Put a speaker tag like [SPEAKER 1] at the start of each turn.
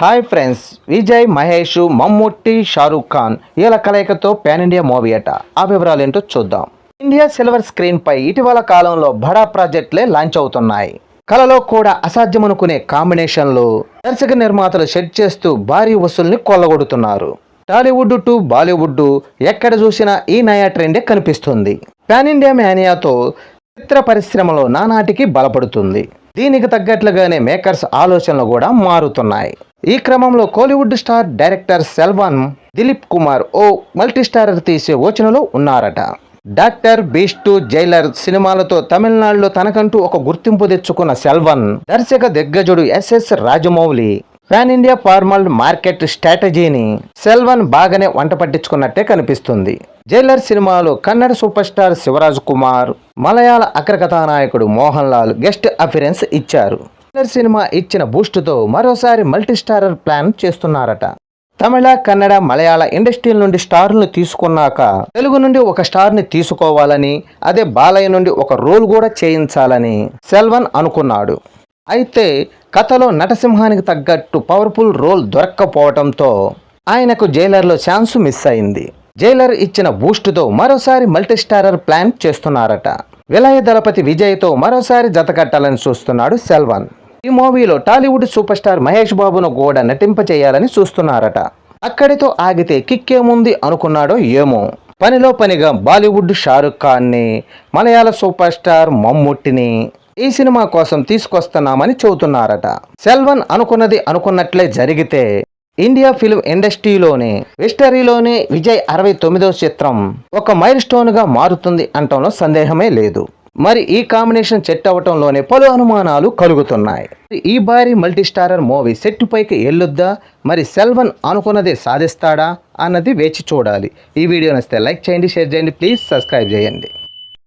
[SPEAKER 1] Hi friends Vijay Mahesh Mammootty Shahrukh Khan వీళ్ళ కలయికతో pan India movie అట ఆ వివరాలు ఏంటో చూద్దాం. ఇండియా సిల్వర్ స్క్రీన్ పై ఇటీవల కాలంలో బడా ప్రాజెక్టులే లాంచ్ అవుతున్నాయి. కలలో కూడా అసాధ్యమనుకునే కాంబినేషన్లు దర్శక నిర్మాతలు సెట్ చేస్తూ భారీ వసూల్ని కొల్లగొడుతున్నారు. టాలీవుడ్ టు బాలీవుడ్ ఎక్కడ చూసినా ఈ నయా ట్రెండే కనిపిస్తుంది. పాన్ ఇండియా మేనియాతో చిత్ర పరిశ్రమలో నానాటికి బలపడుతుంది. దీనికి తగ్గట్లుగానే మేకర్స్ ఆలోచనలు కూడా మారుతున్నాయి. ఈ క్రమంలో Kollywood star director Selvan Dilip Kumar ఓ మల్టీస్టారర్ తీసే యోచనలో ఉన్నారట. డాక్టర్ బీస్టు జైలర్ సినిమాలతో తమిళనాడులో తనకంటూ ఒక గుర్తింపు తెచ్చుకున్న సెల్వన్ దర్శక దిగ్గజుడు SS Rajamouli pan India formal market స్ట్రాటజీని Selvan బాగానే వంట పట్టించుకున్నట్టే కనిపిస్తుంది. జైలర్ సినిమాలో కన్నడ సూపర్ స్టార్ శివరాజ్ కుమార్ మలయాళ అగ్రకథానాయకుడు మోహన్ లాల్ గెస్ట్ అపిరెన్స్ ఇచ్చారు. సినిమా ఇచ్చిన బూస్టుతో మరోసారి మల్టీ స్టారర్ ప్లాన్ చేస్తున్నారట. తమిళ కన్నడ మలయాళ ఇండస్ట్రీల నుండి స్టార్ను తీసుకున్నాక తెలుగు నుండి ఒక స్టార్ని తీసుకోవాలని అదే బాలయ్య నుండి ఒక రోల్ కూడా చేయించాలని సెల్వన్ అనుకున్నాడు. అయితే కథలో నటసింహానికి తగ్గట్టు పవర్ఫుల్ రోల్ దొరక్కపోవడంతో ఆయనకు జైలర్లో ఛాన్స్ మిస్ అయింది. జైలర్ ఇచ్చిన బూస్టుతో మరోసారి మల్టీస్టారర్ ప్లాన్ చేస్తున్నారట. విలయ దళపతి విజయ్తో మరోసారి జతకట్టాలని చూస్తున్నాడు సెల్వన్. ఈ మూవీలో టాలీవుడ్ సూపర్ స్టార్ మహేష్ బాబును కూడా నటింపచేయాలని చూస్తున్నారట. అక్కడితో ఆగితే కిక్కేముంది అనుకున్నాడో ఏమో. పనిలో పనిగా బాలీవుడ్ షారుఖ్ ఖాన్ని మలయాళ సూపర్ స్టార్ మమ్ముట్టిని ఈ సినిమా కోసం తీసుకొస్తున్నామని చెబుతున్నారట. సెల్వన్ అనుకున్నది అనుకున్నట్లే జరిగితే ఇండియా ఫిల్మ్ ఇండస్ట్రీలోనే హిస్టరీలోనే విజయ్ అరవై తొమ్మిదవ చిత్రం. ఒక మైల్ స్టోన్గా మారుతుంది అంటంలో సందేహమే లేదు. మరి ఈ కాంబినేషన్ సెట్ అవటంలోనే పలు అనుమానాలు కలుగుతున్నాయి. ఈ భారీ మల్టీ స్టారర్ మూవీ సెట్ పైకి ఎల్లుద్దా? మరి సెల్వన్ అనుకున్నదే సాధిస్తాడా? అన్నది వేచి చూడాలి. ఈ వీడియో నచ్చితే లైక్ చేయండి షేర్ చేయండి ప్లీజ్ సబ్స్క్రైబ్ చేయండి.